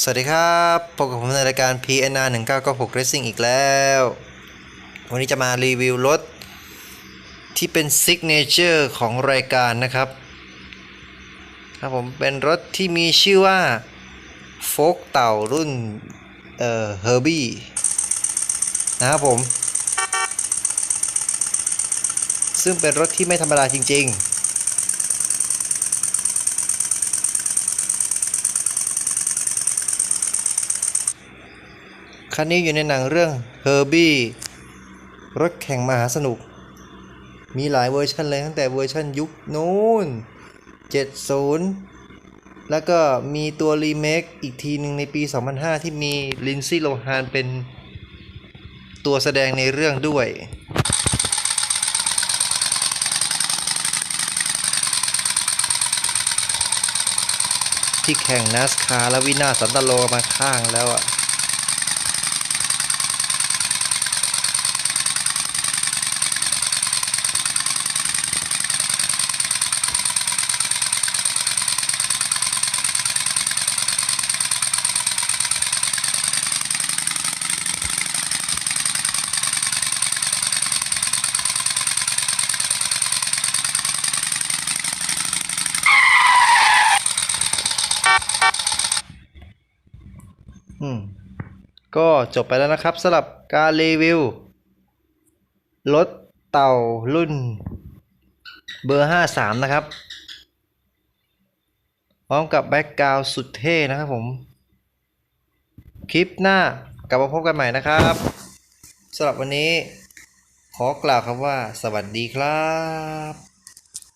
สวัสดีครับพบกับผมในรายการ PNR 1996 Racing อีกแล้ว วันนี้จะมารีวิวรถ ที่เป็นซิกเนเจอร์ของรายการนะครับ ครับผมเป็นรถที่มีชื่อว่าโฟกเต่ารุ่น เอ่อเฮอร์บี้นะครับผม ซึ่งเป็นรถที่ไม่ธรรมดาจริง ๆ คันนี้อยู่ในหนังเรื่อง Herbie รถแข่งมหาสนุก มีหลายเวอร์ชันเลยตั้งแต่เวอร์ชันยุคนู้น70 แล้วก็มีตัวรีเมคอีกทีหนึ่งในปี 2005 ที่มีลินซี่โลฮานเป็นตัวแสดงในเรื่องด้วยที่แข่งนัสคาแล้ววินาสันตโลมาข้างแล้วอะ อืมก็จบไปแล้วนะครับสำหรับการรีวิวรถเต่ารุ่นเบอร์ 53 นะครับ พร้อมกับแบ็กกราวสุดเท่นะครับผม คลิปหน้ากลับมาพบกันใหม่นะครับสำหรับวันนี้ ขอกล่าวคำว่าสวัสดีครับ